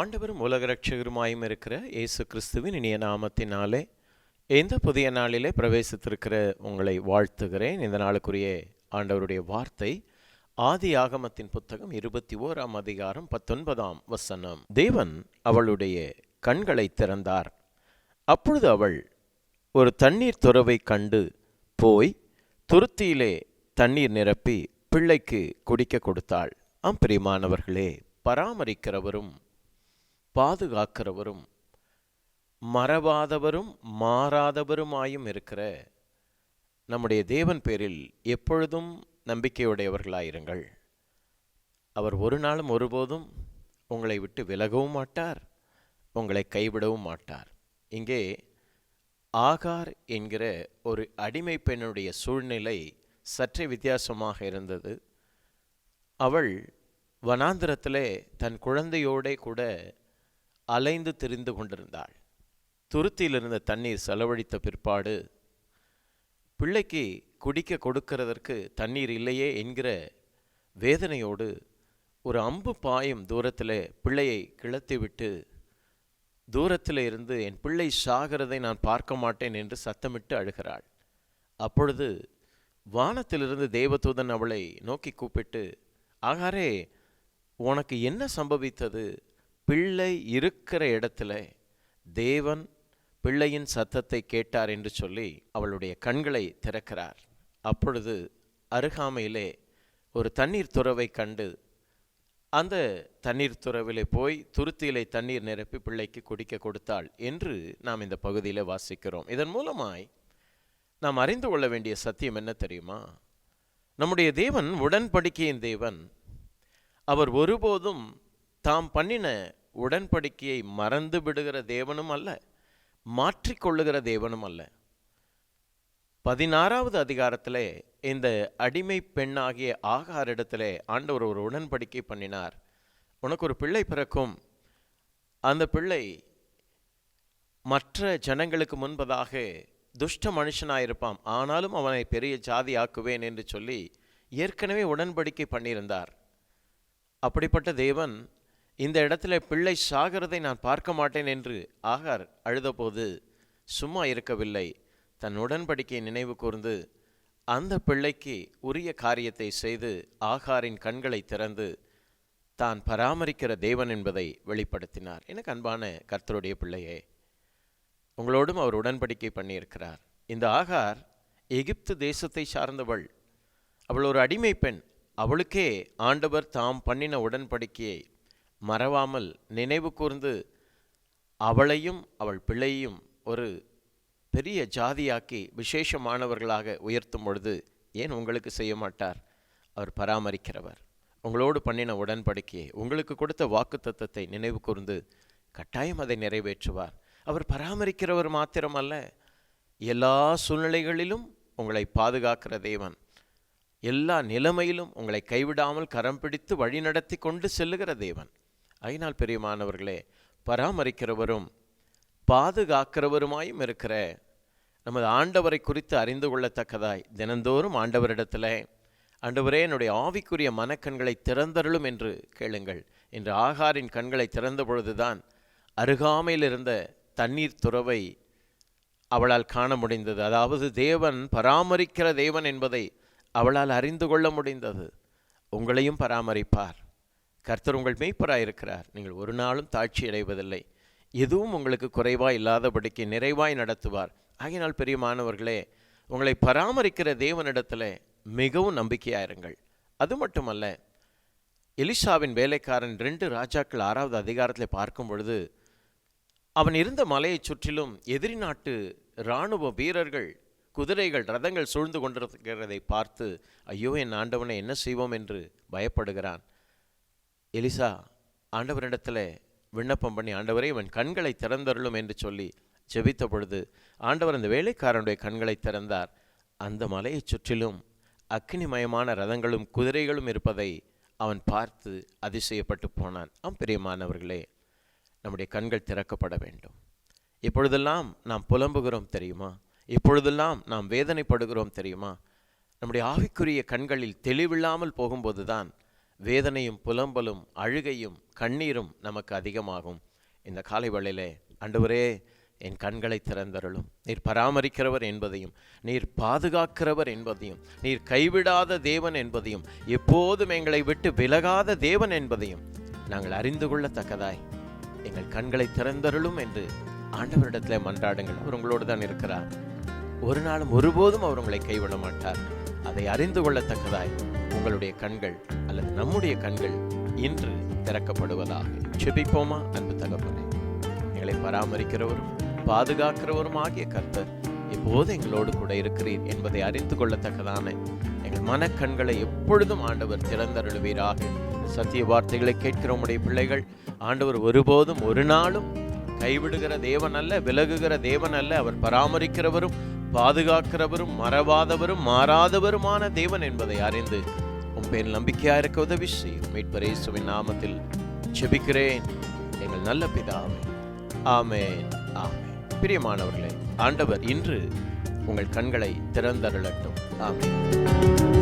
ஆண்டவரும் உலக ரட்சகருமாயும் இருக்கிற இயேசு கிறிஸ்துவின் இனிய நாமத்தினாலே இந்த புதிய நாளிலே பிரவேசித்திருக்கிற உங்களை வாழ்த்துகிறேன். இந்த நாளுக்குரிய ஆண்டவருடைய வார்த்தை ஆதி ஆகமத்தின் புத்தகம் இருபத்தி ஓராம் அதிகாரம் பத்தொன்பதாம் வசனம். தேவன் அவளுடைய கண்களை திறந்தார். அப்பொழுது அவள் ஒரு தண்ணீர் துறவை கண்டு போய் துருத்தியிலே தண்ணீர் நிரப்பி பிள்ளைக்கு குடிக்க கொடுத்தாள். ஆம் பிரியமானவர்களே பராமரிக்கிறவரும் பாதுகாக்கிறவரும் மறவாதவரும் மாறாதவருமாயும் இருக்கிற நம்முடைய தேவன் பேரில் எப்பொழுதும் நம்பிக்கையுடையவர்களாயிருங்கள். அவர் ஒரு நாளும் ஒருபோதும் உங்களை விட்டு விலகவும் மாட்டார் உங்களை கைவிடவும் மாட்டார். இங்கே ஆகார் என்கிற ஒரு அடிமை பெண்ணுடைய சூழ்நிலை சற்றே வித்தியாசமாக இருந்தது. அவள் வனாந்திரத்திலே தன் குழந்தையோடே கூட அலைந்து திரிந்து கொண்டிருந்தாள். துருத்தியில் இருந்த தண்ணீர் செலவழித்த பிற்பாடு பிள்ளைக்கு குடிக்க கொடுக்கிறதற்கு தண்ணீர் இல்லையே என்கிற வேதனையோடு ஒரு அம்பு பாயும் தூரத்தில் பிள்ளையை கிளத்திவிட்டு தூரத்தில் இருந்து என் பிள்ளை சாகிறதை நான் பார்க்க மாட்டேன் என்று சத்தமிட்டு அழுகிறாள். அப்பொழுது வானத்திலிருந்து தேவதூதன் அவளை நோக்கி கூப்பிட்டு ஆகாரே உனக்கு என்ன சம்பவித்தது? பிள்ளை இருக்கிற இடத்துல தேவன் பிள்ளையின் சத்தத்தை கேட்டார் என்று சொல்லி அவளுடைய கண்களை திறக்கிறார். அப்பொழுது அருகாமையிலே ஒரு தண்ணீர் துறவை கண்டு அந்த தண்ணீர் துறவிலே போய் துருத்தியிலே தண்ணீர் நிரப்பி பிள்ளைக்கு குடிக்க கொடுத்தாள் என்று நாம் இந்த பகுதியில் வாசிக்கிறோம். இதன் மூலமாய் நாம் அறிந்து கொள்ள வேண்டிய சத்தியம் என்ன தெரியுமா? நம்முடைய தேவன் உடன்படிக்கையின் தேவன். அவர் ஒருபோதும் தாம் பண்ணின உடன்படிக்கையை மறந்து விடுகிற தேவனும் அல்ல மாற்றிக்கொள்ளுகிற தேவனும் அல்ல. பதினாறாவது அதிகாரத்திலே இந்த அடிமை பெண்ணாகிய ஆகாரிடத்திலே ஆண்டவர் ஒரு உடன்படிக்கை பண்ணினார். உனக்கு ஒரு பிள்ளை பிறக்கும். அந்த பிள்ளை மற்ற ஜனங்களுக்கு முன்பதாக துஷ்ட மனுஷனாயிருப்பான். ஆனாலும் அவனை பெரிய ஜாதி ஆக்குவேன் என்று சொல்லி ஏற்கனவே உடன்படிக்கை பண்ணியிருந்தார். அப்படிப்பட்ட தேவன் இந்த இடத்துல பிள்ளை சாகிறதை நான் பார்க்க மாட்டேன் என்று ஆகார் அழுதபோது சும்மா இருக்கவில்லை. தன் உடன்படிக்கை நினைவு கூர்ந்து அந்த பிள்ளைக்கு உரிய காரியத்தை செய்து ஆகாரின் கண்களை திறந்து தான் பராமரிக்கிற தேவன் என்பதை வெளிப்படுத்தினார். எனக்கு அன்பான கர்த்தருடைய பிள்ளையே உங்களோடும் அவர் உடன்படிக்கை பண்ணியிருக்கிறார். இந்த ஆகார் எகிப்து தேசத்தை சார்ந்தவள். அவள் ஒரு அடிமை பெண். அவளுக்கே ஆண்டவர் தாம் பண்ணின உடன்படிக்கையை மறவாமல் நினைவு கூர்ந்து அவளையும் அவள் பிள்ளையும் ஒரு பெரிய ஜாதியாக்கி விசேஷமானவர்களாக உயர்த்தும் பொழுது ஏன் உங்களுக்கு செய்ய மாட்டார்? அவர் பராமரிக்கிறவர். உங்களோடு பண்ணின உடன்படிக்கையை உங்களுக்கு கொடுத்த வாக்கு தத்தத்தை நினைவு கூர்ந்து கட்டாயம் அதை நிறைவேற்றுவார். அவர் பராமரிக்கிறவர் மாத்திரமல்ல எல்லா சூழ்நிலைகளிலும் உங்களை பாதுகாக்கிற தேவன். எல்லா நிலைமையிலும் உங்களை கைவிடாமல் கரம் பிடித்து வழிநடத்தி கொண்டு செல்லுகிற தேவன். ஐநாள் பெரியமானவர்களே பராமரிக்கிறவரும் பாதுகாக்கிறவருமாயும் இருக்கிற நமது ஆண்டவரை குறித்து அறிந்து கொள்ளத்தக்கதாய் தினந்தோறும் ஆண்டவரிடத்தில் ஆண்டவரே என்னுடைய ஆவிக்குரிய மனக்கண்களை திறந்தருளும் என்று கேளுங்கள். இன்று ஆகாரின் கண்களை திறந்த பொழுதுதான் அருகாமையில் இருந்த தண்ணீர் துறவை அவளால் காண முடிந்தது. அதாவது தேவன் பராமரிக்கிற தேவன் என்பதை அவளால் அறிந்து கொள்ள முடிந்தது. உங்களையும் பராமரிப்பார். கர்த்தர் உங்கள் மெய்ப்பராயிருக்கிறார் நீங்கள் ஒரு நாளும் தாட்சி அடைவதில்லை எதுவும் உங்களுக்கு குறைவாய் இல்லாதபடிக்கு நிறைவாய் நடத்துவார். ஆகினால் பெரியமானவர்களே உங்களை பராமரிக்கிற தேவனிடத்தில் மிகவும் நம்பிக்கையாயிருங்கள். அது மட்டுமல்ல எலிஷாவின் வேலைக்காரன் ரெண்டு ராஜாக்கள் ஆறாவது அதிகாரத்தில் பார்க்கும் பொழுது அவன் இருந்த மலையை சுற்றிலும் எதிரி நாட்டு இராணுவ வீரர்கள் குதிரைகள் ரதங்கள் சூழ்ந்து கொண்டிருக்கிறதை பார்த்து ஐயோ என் ஆண்டவனை என்ன செய்வோம்? என்று பயப்படுகிறான். எலிசா ஆண்டவரிடத்தில் விண்ணப்பம் பண்ணி ஆண்டவரே இவன் கண்களை திறந்தருளும் என்று சொல்லி ஜெபித்த பொழுது ஆண்டவர் அந்த வேலைக்காரனுடைய கண்களை திறந்தார். அந்த மலையை சுற்றிலும் அக்னிமயமான ரதங்களும் குதிரைகளும் இருப்பதை அவன் பார்த்து அதிசயப்பட்டு போனான். ஆம் பிரியமானவர்களே நம்முடைய கண்கள் திறக்கப்பட வேண்டும். இப்பொழுதெல்லாம் நாம் புலம்புகிறோம் தெரியுமா? இப்பொழுதெல்லாம் நாம் வேதனைப்படுகிறோம் தெரியுமா? நம்முடைய ஆவிக்குரிய கண்களில் தெளிவில்லாமல் போகும்போதுதான் வேதனையும் புலம்பலும் அழுகையும் கண்ணீரும் நமக்கு அதிகமாகும். இந்த காலை வேளையிலே ஆண்டவரே என் கண்களை திறந்தருளும். நீர் பராமரிக்கிறவர் என்பதையும் நீர் பாதுகாக்கிறவர் என்பதையும் நீர் கைவிடாத தேவன் என்பதையும் எப்போதும் எங்களை விட்டு விலகாத தேவன் என்பதையும் நாங்கள் அறிந்து கொள்ளத்தக்கதாய் எங்கள் கண்களை திறந்தருளும் என்று ஆண்டவரிடத்தில் மன்றாடுங்கள். அவர் உங்களோடு தான் இருக்கிறார். ஒரு நாளும் ஒருபோதும் அவர் உங்களை கைவிட மாட்டார். அதை அறிந்து கொள்ளத்தக்கதாய் உங்களுடைய கண்கள் அல்லது நம்முடைய கண்கள் இன்று திறக்கப்படுவதாக செபிப்போமா அன்பு தகப்பனே? எங்களை பராமரிக்கிறவரும் பாதுகாக்கிறவரும் ஆகிய கர்த்தர் எப்போது எங்களோடு கூட இருக்கிறீர் என்பதை அறிந்து கொள்ளத்தக்கதான எங்கள் மனக்கண்களை எப்பொழுதும் ஆண்டவர் திறந்தருளுவீராக. சத்திய வார்த்தைகளை கேட்கிற உடைய பிள்ளைகள். ஆண்டவர் ஒருபோதும் ஒரு நாளும் கைவிடுகிற தேவன் அல்ல விலகுகிற தேவன் அல்ல அவர் பராமரிக்கிறவரும் பாதுகாக்கிறவரும் மறவாதவரும் மாறாதவருமான தேவன் என்பதை அறிந்து உன் பேர் நம்பிக்கையா இருக்க உதவி செய்யும். மீட்பரேசுவின் நாமத்தில் செபிக்கிறேன் எங்கள் நல்ல பிதாவே ஆமேன் ஆமென். பிரியமானவர்களே ஆண்டவர் இன்று உங்கள் கண்களை திறந்தருளட்டும். ஆமேன்.